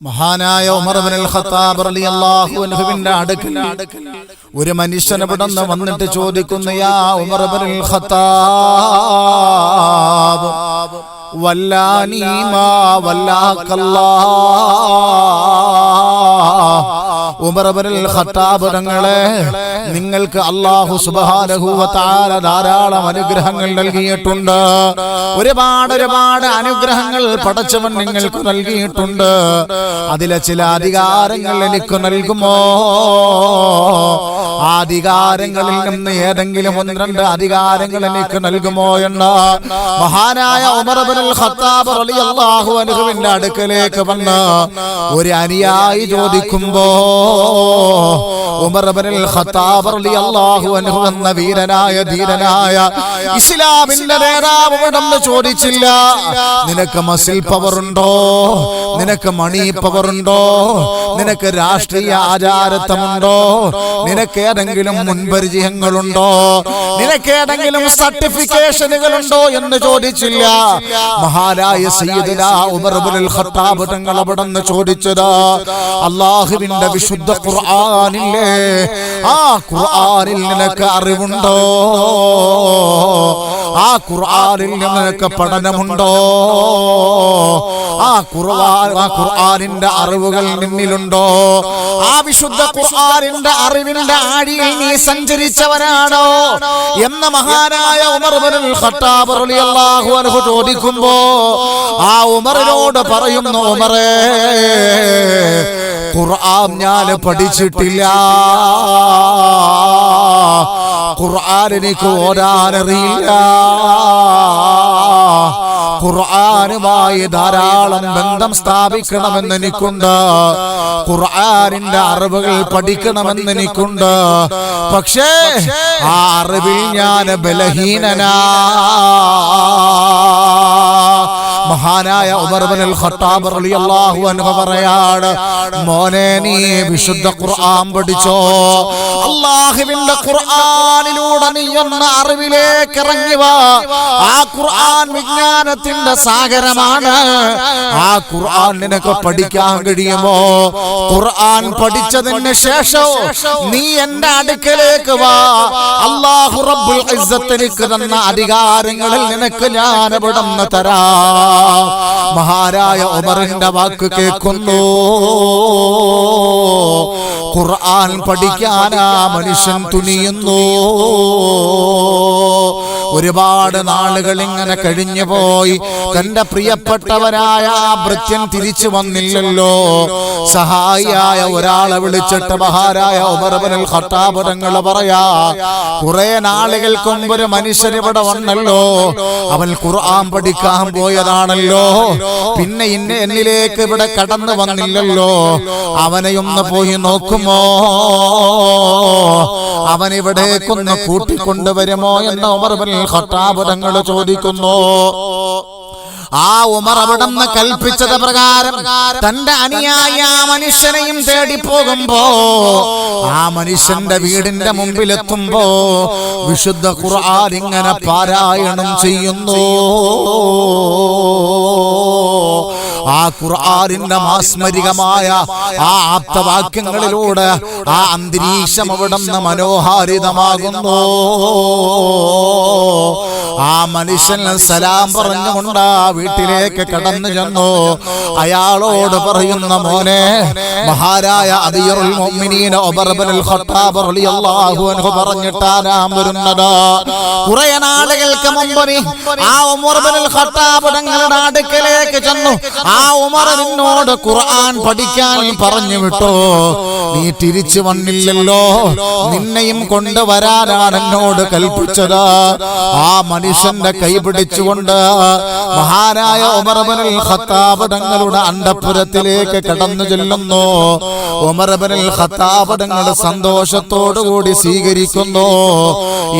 മഹാനായ അടുക്കൽ ഒരു മനുഷ്യൻ ഇവിടെ നിന്ന് വന്നിട്ട് ചോദിക്കുന്ന യാ ഇബ്നുൽ ഖത്താബ് വല്ലാക്കല്ലാ ഖത്താബ് തങ്ങളെ നിങ്ങൾക്ക് അള്ളാഹു തആല ധാരാളം അനുഗ്രഹങ്ങൾ നൽകിയിട്ടുണ്ട്. ഒരുപാട് ഒരുപാട് അനുഗ്രഹങ്ങൾ പടച്ചവൻ നിങ്ങൾക്ക് നൽകിയിട്ടുണ്ട്. അതിലെ ചില അധികാരങ്ങൾ എനിക്ക് നൽകുമോ? ആ അധികാരങ്ങളിൽ നിന്ന് ഏതെങ്കിലും ഒന്ന് രണ്ട് അധികാരങ്ങൾ എനിക്ക് നൽകുമോ എന്ന് മഹാനായ ഉമർ ഇബ്നുൽ ഖത്താബ് അടുക്കലേക്ക് വന്ന് ഒരു അനുയായി ചോദിക്കുമ്പോ എന്ന വീരനായ ധീരനായ ഇസ്ലാമിന്റെ നേതാവ് ചോദിച്ചില്ല. നിനക്ക് മസിൽ പവർ ഉണ്ടോ? നിനക്ക് മണി പവർ ഉണ്ടോ? നിനക്ക് രാഷ്ട്രീയ ആചാരത്വമുണ്ടോ? നിനക്ക് ഏതെങ്കിലും മുൻപരിചയങ്ങളുണ്ടോ? നിനക്ക് ഏതെങ്കിലും സർട്ടിഫിക്കേഷനുകളുണ്ടോ എന്ന് ചോദിച്ചില്ല. മഹാരായ സയ്യിദുന ഉമർ ഖത്താബ് തങ്ങൾ അവിടെ ചോദിച്ചത് അള്ളാഹുവിന്റെ വിശുദ്ധ ഖുർആാനില്ലേ? ആ ഖുർആാനിൽ നിനക്ക് അറിവുണ്ടോ? ആ ഖുർആാനിൽ നിനക്ക് പഠനമുണ്ടോ? ആ ഖുർആൻ ആ ഖുർആാനിന്റെ അറിവുകൾ നിന്നിലുണ്ടോ? ആ വിശുദ്ധ ഖുർആാനിന്റെ അറിവിന്റെ ആഴിയിൽ നീ സഞ്ചരിച്ചവനാണോ? എന്ന മഹാനായ ഉമർ ഖത്താബ് റളിയല്ലാഹു അൻഹു ചോദിക്കുമ്പോൾ ആ ഉമറിനോട് പറയുന്നു ഉമറേ ഖുർആൻ ഞാൻ പഠിച്ചിട്ടില്ല. ഖുർആൻ എനിക്ക് ഓരാനറിയില്ല ഖുർആനുമായി ധാരാളം ബന്ധം സ്ഥാപിക്കണമെന്ന് എനിക്കുണ്ട്. ഖുർആനിന്റെ അറിവുകൾ പഠിക്കണമെന്ന് എനിക്കുണ്ട്. പക്ഷേ ആ അറിവിൽ ഞാൻ ബലഹീനനാ. മഹാനായ ഉമർ ഇബ്നുൽ ഖത്താബ് റളിയല്ലാഹു അൻഹു പറയാണ് മോനെ നീ വിശുദ്ധ ഖുർആൻ പഠിച്ചോ? അല്ലാഹുവിന്റെ ഖുർആനിലൂടെ നീ ഒന്ന് അറിവിലേക്ക് ഇറങ്ങി വാ. ആ ഖുർആൻ വിജ്ഞാനത്തിന്റെ സാഗരമാണ്. ആ ഖുർആൻ നിനക്ക് പഠിക്കാൻ കഴിയുമോ? ഖുർആൻ പഠിച്ചതിന് ശേഷം നീ എന്റെ അടുക്കലേക്ക് വാ. അല്ലാഹു റബ്ബുൽ ഇസ്സത്ത് എനിക്ക് തന്ന അധികാരങ്ങളിൽ നിനക്ക് ഞാൻ ഇവിടെ തരാം. മഹാരായ ഉമറിന്റെ വാക്ക് കേൾക്കുന്നു. ഖുർആൻ പഠിക്കാനാ മനുഷ്യൻ തുനിയുന്നു. ഒരുപാട് നാളുകൾ ഇങ്ങനെ കഴിഞ്ഞു പോയി. തന്റെ പ്രിയപ്പെട്ടവരായ ആ ഭൃത്യൻ തിരിച്ചു വന്നില്ലല്ലോ. സഹായിയായ ഒരാളെ വിളിച്ചിട്ട് മഹാരായ ഉമർബനൽ ഹട്ടാപുരങ്ങൾ പറയാ കുറെ നാളുകൾക്ക് മുമ്പ് ഒരു മനുഷ്യൻ ഇവിടെ വന്നല്ലോ. അവൻ ഖുർആൻ പഠിക്കാൻ പോയതാണല്ലോ. പിന്നെ ഇന്ന എന്നിലേക്ക് ഇവിടെ കടന്നു വന്നില്ലല്ലോ. അവനെയൊന്ന് പോയി നോക്കുമോ? അവൻ ഇവിടേക്കൊന്ന് കൂട്ടിക്കൊണ്ടുവരുമോ എന്ന് ഉമർ ബിൻ ഖത്താബ് തങ്ങൾ ചോദിക്കുന്നു. ആ ഉമർ അവിടെ നിന്ന് കൽപ്പിച്ചത് പ്രകാരം തന്റെ അനിയായ ആ മനുഷ്യനെയും തേടി പോകുമ്പോ ആ മനുഷ്യന്റെ വീടിന്റെ മുമ്പിലെത്തുമ്പോ വിശുദ്ധ ഖുർആൻ ഇങ്ങനെ പാരായണം ചെയ്യുന്നു. ആ ഖുർആാനിന്റെ മാസ്മരികമായ ആ ആപ്തവാക്യങ്ങളിലൂടെ ആ അന്തരീക്ഷം അവിടുന്ന് മനോഹാരിതമാകുന്നു. ആ മനുഷ്യൻ സലാം പറഞ്ഞുകൊണ്ട് ആ വീട്ടിലേക്ക് കടന്നു ചെന്നു? അയാളോട് പറയുന്ന മോനെ മഹാരായ അൻഹു പറഞ്ഞിട്ടാണ് വരുന്നത്. കുറെ നാളുകൾക്ക് മുമ്പ് ആ ഉമർ ഇബ്നുൽ ഖത്താബ് തങ്ങളുടെ അടുക്കലേക്ക് ചെന്നു. ആ ഉമർ നിന്നോട് ഖുർആൻ പഠിക്കാൻ പറഞ്ഞു വിട്ടോ? നീ തിരിച്ചു വന്നില്ലല്ലോ. നിന്നെയും കൊണ്ടുവരാനാണ് എന്നോട് കൽപ്പിച്ചത്. ആ മനുഷ്യന്റെ കൈ പിടിച്ചുകൊണ്ട് മഹാനായ ഉമർബനൽ ഖത്താബ് തങ്ങളുടെ അണ്ടപുരത്തിലേക്ക് കടന്നു ചെല്ലുന്നു. ഉമർബനൽ ഖത്താബ് തങ്ങൾ സന്തോഷത്തോടു കൂടി സ്വീകരിക്കുന്നു.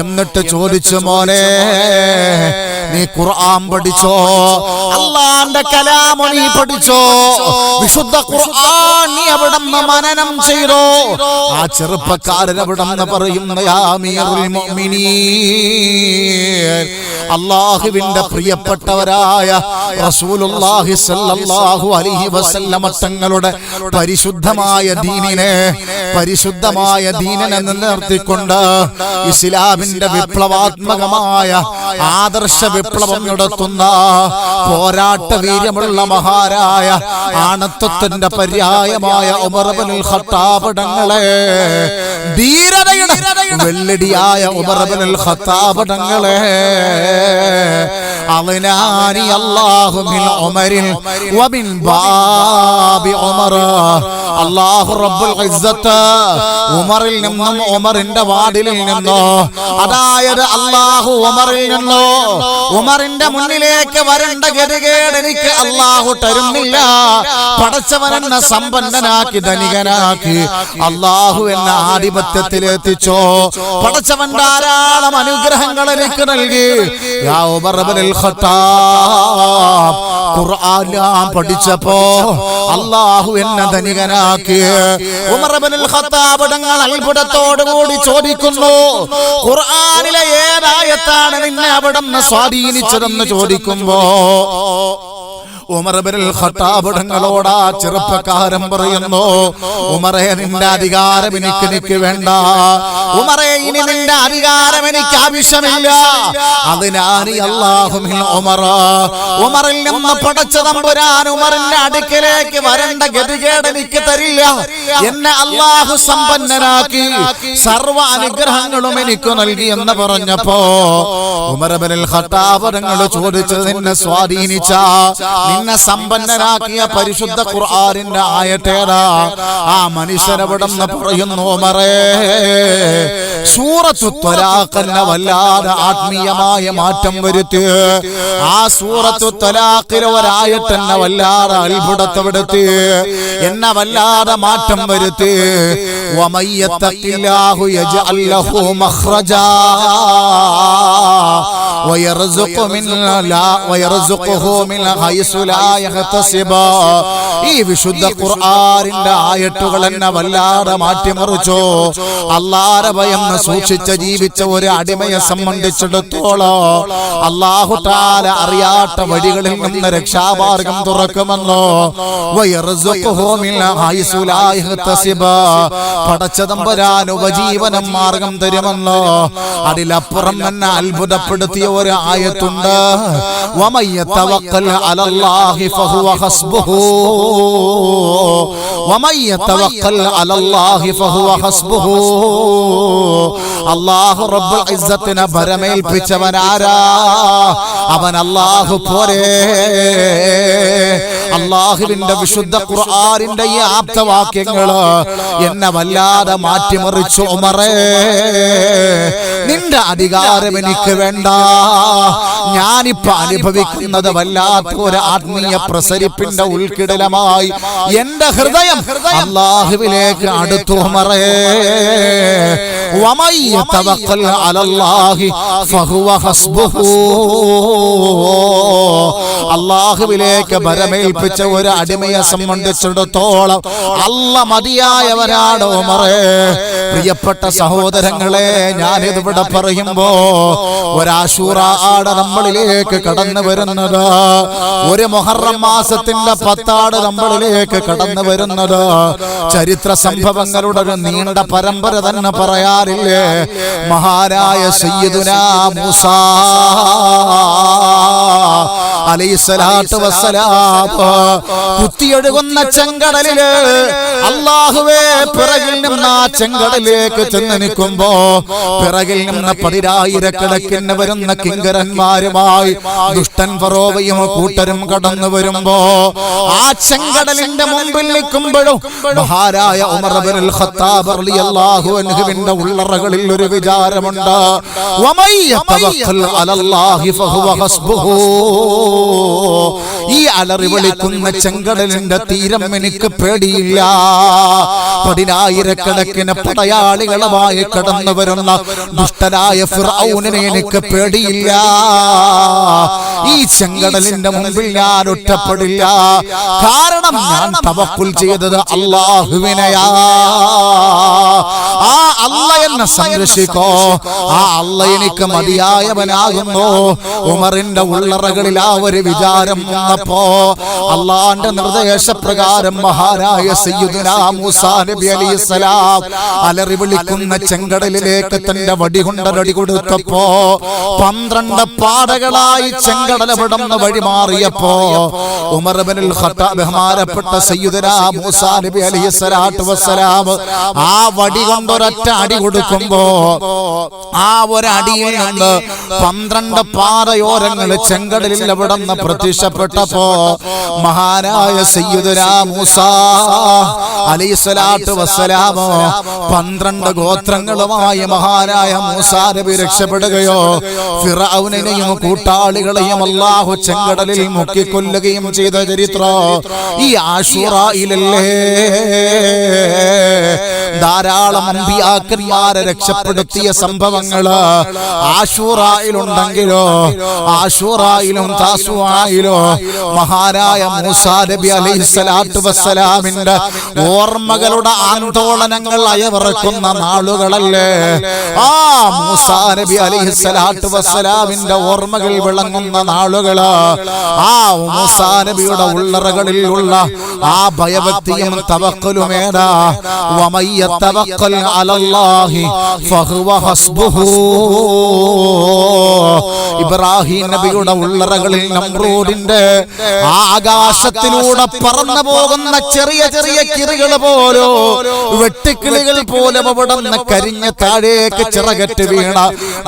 എന്നിട്ട് ചോദിച്ചു മോനെ നീ ഖുർആൻ പഠിച്ചോ? അള്ളാന്റെ കലാമ നീ പഠിച്ചോ? വിശുദ്ധ ഖുർആൻ നീ അവിടെ മനനം ചെയ്തോ? ആ ചെറുപ്പക്കാരൻ അവിടെ പറയുന്ന അള്ളാഹുവിന്റെ പ്രിയപ്പെട്ടവരായ റസൂലുള്ളാഹി സ്വല്ലല്ലാഹു അലൈഹി വസല്ലമ തങ്ങളുടെ പരിശുദ്ധമായ ദീനിനെ പരിശുദ്ധമായ ദീനനെ നിലനിർത്തിക്കൊണ്ട് ഇസ്ലാമിന്റെ വിപ്ലവാത്മകമായ ആദർശ വിപ്ലവം നടത്തുന്ന പോരാട്ട വീര്യമുള്ള മഹാരായ ആണത്വത്തിന്റെ പര്യായമായ ഉമർബനിൽ ഹത്താപടങ്ങളെ ധീരതയുടെ വെല്ലടിയായ ഉമർബനിൽ ഖത്താബടങ്ങളെ അവനാനി അല്ലാഹു മിൻ ഉമരിൽ വമിൻ ബാബി ഉമർ. അല്ലാഹു റബ്ബുൽ ഇസ്സത്ത് ഉമറിൽ നിന്നും ഉമറിന്റെ വാതിലിൽ നിന്നോ? അതായത് അല്ലാഹു ഉമറിൽ നിന്നോ? ഉമറിന്റെ മുന്നിലേക്ക് വരേണ്ട ഗതികേട് എനിക്ക് അല്ലാഹു തരുന്നില്ല. പടച്ചവനെന്ന എന്നെ സമ്പന്നനാക്കി ധനികനാക്കി അല്ലാഹു ആധിപത്യത്തിൽ എത്തിച്ചോ? പടച്ചവൻ ധാരാളം അനുഗ്രഹങ്ങൾ എനിക്ക് നൽകി. ഇബ്നുൽ ഖത്താബ് ഖുർആനാം പഠിച്ചപ്പോ അല്ലാഹു എന്നെ ധനികനാക്കി ഉമർ ഇബ്നുൽ ഖത്താബ് തങ്ങൾ അത്ഭുതത്തോടു കൂടി ചോദിക്കുന്നു ഖുർആനിലെ ഏതായത്താണ് നിന്നെ അവിടെ സ്വാധീനിച്ചതെന്ന് ചോദിക്കുമ്പോ ആ ചെറുപ്പക്കാരൻ പറയുന്നു. ഉമറേ നിന്റെ അധികാരം എനിക്ക് എനിക്ക് വേണ്ട. ഉമറേ ഇനി നിന്റെ അധികാരം എനിക്ക് ആവശ്യമില്ല. അതിനാനി അള്ളാഹുമിൽ ഉമറ ഉമറിൽ നിന്ന് പടച്ച തമ്പുരാൻ ഉമറിന്റെ അടുക്കിലേക്ക് വരേണ്ട ഗതികേട് എനിക്ക് തരില്ല. എന്നെ അള്ളാഹു സമ്പന്നനാക്കി. സർവ അനുഗ്രഹങ്ങളും എനിക്ക് നൽകി എന്ന് പറഞ്ഞപ്പോ ഉമർബിൽ ഖട്ടാബിടങ്ങൾ ചോദിച്ചത് നിന്നെ സ്വാധീനിച്ച? എന്നെ സമ്പന്നരാക്കിയ പരിശുദ്ധ ഖുർആാനിന്റെ ആയത്തേതാ? ആ മനുഷ്യനവിടെന്ന് പറയുന്നു മറേ സൂറത്തു ത്വലാഖല്ല വല്ലാതെ ആത്മീയമായ മാറ്റം വരുത്തി. ആ സൂറത്തു ത്വലാഖിലെ വല്ലാതെ അത്ഭുതത്തെടുത്തി എന്നെ വല്ലാതെ മാറ്റം വരുത്തി. വമയ്യത്തക്കില്ലാഹു യജ്അൽ ലാ ഈ വിശുദ്ധ ഖുർആനിന്റെ ആയത്തുകൾ എന്നെ വല്ലാതെ മാറ്റിമറിച്ചു? അള്ളാരെ ഭയം സൂക്ഷിച്ച് ജീവിച്ച ഒരു അടിമയെ സംബന്ധിച്ചിടത്തോളം അള്ളാഹു താല അറിയാത്ത വഴികളിൽ നിന്ന് രക്ഷാമാർഗം തുറക്കുമെന്നോ? പടച്ചതമ്പരാൻ ഉപജീവനം മാർഗം തരുമെന്നോ? അതിലപ്പുറം എന്നെ അത്ഭുതപ്പെടുത്തിയ ഒരു ആയത്തുണ്ട്. വമയ്യത്തവക്കൽ അലല്ലാഹി ഫഹുവ ഹസ്ബുഹു വമയ്യത്തവക്കൽ അലല്ലാഹി ഫഹുവ ഹസ്ബുഹു അല്ലാഹു റബ്ബുൽ ഇസ്സത്തിനെ ഭരമേൽപ്പിച്ചവനാരാ അവൻ അല്ലാഹു പോരെ അള്ളാഹുവിന്റെ വിശുദ്ധ ഖുർആാനിന്റെ ഈ ആപ്തവാക്യങ്ങൾ എന്നെ വല്ലാതെ മാറ്റിമറിച്ചു ഒമറേ നിന്റെ അധികാരം എനിക്ക് വേണ്ട. ഞാനിപ്പോ അനുഭവിക്കുന്നത് വല്ലാത്ത ഒരു ആത്മീയ പ്രസരിപ്പിന്റെ ഉൾക്കിടലമായി എന്റെ ഹൃദയം അള്ളാഹുവിലേക്ക് അടുത്തു അള്ളാഹുവിലേക്ക് ബരമേൽപ്പ പേൽപ്പിച്ച ഒരു അടിമയെ സംബന്ധിച്ചിടത്തോളം അല്ല മതിയായവനാണ് മറേ പ്രിയപ്പെട്ട സഹോദരങ്ങളെ ഞാനിതിവിടെ പറയുമ്പോ ഒരാശൂറാട നമ്മളിലേക്ക് കടന്നു വരുന്നത്. ഒരു മൊഹറം മാസത്തിന്റെ പത്താട് നമ്മളിലേക്ക് കടന്നു വരുന്നത്. ചരിത്ര സംഭവങ്ങളുടെ ഒരു നീണ്ട പരമ്പര തന്നെ പറയാറില്ലേ? മഹാരായ സയ്യിദുന മൂസ അലൈസലാത്ത് വസ്സലാം. കുത്തിയൊഴുകുന്ന ചെങ്കടലിൽ അള്ളാഹുവേ പിറകിൽ നിന്ന് ആ ചെങ്കടലിലേക്ക് ചെന്ന് നിൽക്കുമ്പോ പിറകിൽ നിന്ന് പതിനായിരക്കണക്കിന് വരുന്ന കിങ്കരന്മാരുമായി ദുഷ്ടൻ ഫറോവയും കൂട്ടരും കടന്നു വരുമ്പോ ആ ചെങ്കടലിന്റെ മുമ്പിൽ നിൽക്കുമ്പോഴും മഹാരായ ഉമർ ഇബ്നുൽ ഖത്താബ് റളിയല്ലാഹു അൻഹുവിന്റെ ഉള്ളറകളിൽ ഒരു വിചാരമുണ്ട്. അലല്ലാഹി ഫഹുവ ഹസ്ബുഹു. ഈ അലറി വിളിക്കുന്ന ചെങ്കടലിന്റെ തീരം എനിക്ക് പേടിയില്ല. പതിനായിരക്കണക്കിന് പടയാളികളുമായി കടന്നു വരുന്ന ദുഷ്ടനായ ഫിറൌനിനെ എനിക്ക് പേടിയില്ല. ഈ ചെങ്കടലിന്റെ മുമ്പിൽ ഞാൻ ഒറ്റപ്പെടില്ല. കാരണം ഞാൻ തവക്കുൽ ചെയ്തത് അള്ളാഹുവിനെയാ. ആ അല്ല എന്നെ സംരക്ഷിക്കോ. ആ അല്ല എനിക്ക് മതിയായവനാകുന്നു. ഉമറിന്റെ ഉള്ളറകളിൽ ആ ഒരു വിചാരം വന്നപ്പോ അള്ളാന്റെ നിർദ്ദേശപ്രകാരം മഹാനായ നബി അലൈഹിസ്സലാം അലറി വിളിക്കുന്ന ചെങ്കടലിലേക്ക് തന്റെ വടി കൊണ്ടടി കൊടുത്തപ്പോ പന്ത്രണ്ട് പാടകളായി ചെങ്കടൽ വിടന്ന് വഴിമാറിയപ്പോ ഉമർ ഇബ്നുൽ ഖത്താബ് ബഹുമാനപ്പെട്ട സയ്യിദുനാ മൂസാ നബി അലൈഹിസ്സലാത്തു വസ്സലാം. ആ വടി കൊണ്ടൊരൊറ്റ അടി കൊടുക്കുമ്പോ ആ ഒരടിയിൽ നിന്ന് പന്ത്രണ്ട് പാറയോരങ്ങൾ ചെങ്കടലിൽ അവിടെ നിന്ന് പ്രത്യക്ഷപ്പെട്ടപ്പോ മഹാനായ സയ്യിദുനാ മൂസ വസ്സലാമോ പന്ത്രണ്ട് ഗോത്രങ്ങളുമായി മഹാനായ മൂസാരവി രക്ഷപ്പെടുകയോ ഫിറൌനെയും കൂട്ടാളികളെയും അള്ളാഹു ചെങ്കടലിൽ മുക്കിക്കൊല്ലുകയും ചെയ്ത ചരിത്രം ഈ ആശുറായിലല്ലേ ധാരാളം അമ്പിയാക്കന്മാരെ രക്ഷപ്പെടുത്തിയ സംഭവങ്ങൾ ആഷൂറായിലുണ്ടെങ്കിലോ ആഷൂറായിലും താസുവായിലോ മഹാനായ മൂസാ നബി അലൈഹി വസ്സലാമിന്റെ ഓർമ്മകളുടെ ആന്തോളനങ്ങൾ അയവിറക്കുന്ന നാളുകളല്ലേ? ആ മൂസാ നബി അലൈഹി വസ്സലാമിന്റെ ഓർമ്മകൾ വിളങ്ങുന്ന നാളുകൾ. ആ മൂസാ നബിയുടെ ഉള്ളറകളിലുള്ള ആ ഭയഭക്തിയും തവക്കലുമേടാ വമയ്യ يتوكل على الله فهو حسبه ഇബ്രാഹിം നബിയുടെ ഉള്ളറകളിൽ നമ്രൂദിന്റെ ആകാശത്തിലൂടെ പറന്നു പോകുന്ന ചെറിയ ചെറിയ കിറികൾ പോലോ വെട്ടുക്കിളികൾ പോലെ അവിടുന്ന് കരിഞ്ഞ താഴേക്ക് ചിറകറ്റ് വീണ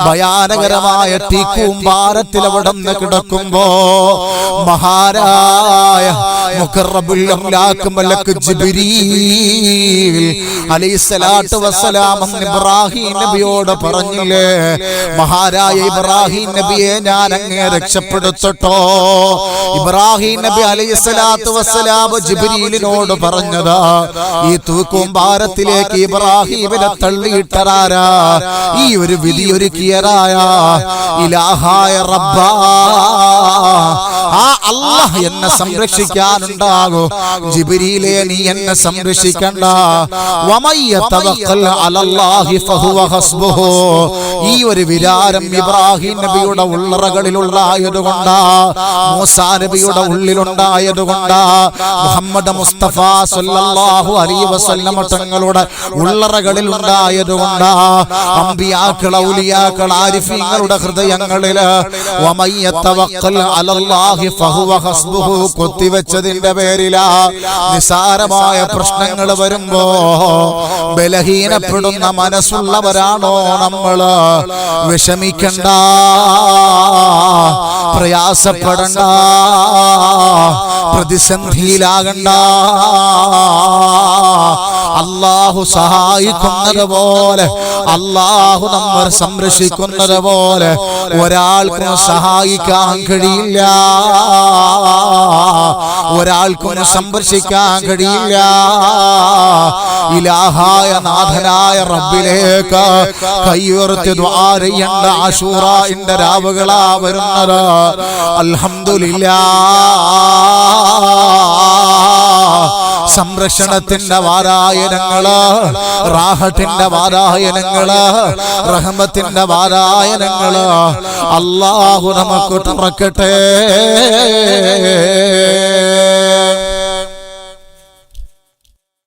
ഭയാനകരമായ തീക്കൂമ്പാരത്തിൽ അവിടുന്ന് കിടക്കുമ്പോ മഹാരായ മുഖറബുൽ അംലാക്ക് മലക്ക് അലൈഹിസ്സലാത്തു വസ്സലാം ഇബ്രാഹിം നബിയോട് പറഞ്ഞില്ലേ? മഹാരായ ഇബ്രാഹിം നബിയെ ഞാൻ അങ്ങേ രക്ഷപ്പെടുത്തട്ടോ. ഇബ്രാഹിം നബി അലൈഹിസ്സലാത്തു വസ്സലാം ജിബ്രീലിനോട് പറഞ്ഞതാ ഈ തൂക്കുംഭാരത്തിലേക്ക് ഇബ്രാഹിമിനെ തള്ളിയിട്ടറാരാ ഈ ഒരു വിധി ഒരുക്കിയരായ ഇലാഹായ റബ്ബാ. ആ അല്ലാഹ് എന്നെ സംരക്ഷിക്കാനുണ്ടാകോ. ജിബ്രീലെ നീ എന്നെ സംരക്ഷിക്കണ്ട. വമയ്യ തവക്കൽ അലല്ലാഹി ഫഹുവ ഹസ്ബുഹു. ഈ ഒരു വിരാരം ഇബ്രാഹിം നബിയുടെ ഉള്ളറകളിലുണ്ടായതുകൊണ്ടാ. മൂസാ നബിയുടെ ഉള്ളിലുണ്ടായതുകൊണ്ടാ. മുഹമ്മദ് മുസ്തഫ സല്ലല്ലാഹു അലൈഹി വസല്ലമ തങ്ങളുടെ ഉള്ളറകളിൽ ഉണ്ടായതുകൊണ്ട് അമ്പിയാക്കൾ ഔലിയാക്കൾ ആരിഫീങ്ങളുടെ ഹൃദയങ്ങളിൽ വമയ്യ തവക്കൽ അലല്ലാഹി കൊത്തിവെച്ചതിന്റെ പേരിലാ നിസാരമായ പ്രശ്നങ്ങൾ വരുമ്പോ ബലഹീനപ്പെടുന്ന മനസ്സുള്ളവരാണോ നമ്മൾ? വിഷമിക്കണ്ട പ്രയാസപ്പെടണ്ട പ്രതിസന്ധിയിലാകണ്ട. അള്ളാഹു സഹായിക്കുന്നത് പോലെ അള്ളാഹു നമ്മൾ സംരക്ഷിക്കുന്നത് പോലെ ഒരാൾക്കും സഹായിക്കാൻ കഴിയില്ല. ഒരാൾക്കും സംരക്ഷിക്കാൻ കഴിയില്ല. ഇലാഹായ നാഥനായ റബ്ബിലേക്ക് കയ്യുറത്തി ദ്വാരയണ്ട ആശൂറ ആശൂറായിന്റെ രാവുകളാ വരുന്നത്. അൽഹംദുലില്ലാ. സംരക്ഷണത്തിന്റെ വാരായനങ്ങൾ റാഹത്തിന്റെ വാരായനങ്ങൾ റഹമത്തിന്റെ വാരായനങ്ങൾ. അള്ളാഹു നമുക്ക് തുറക്കട്ടെ.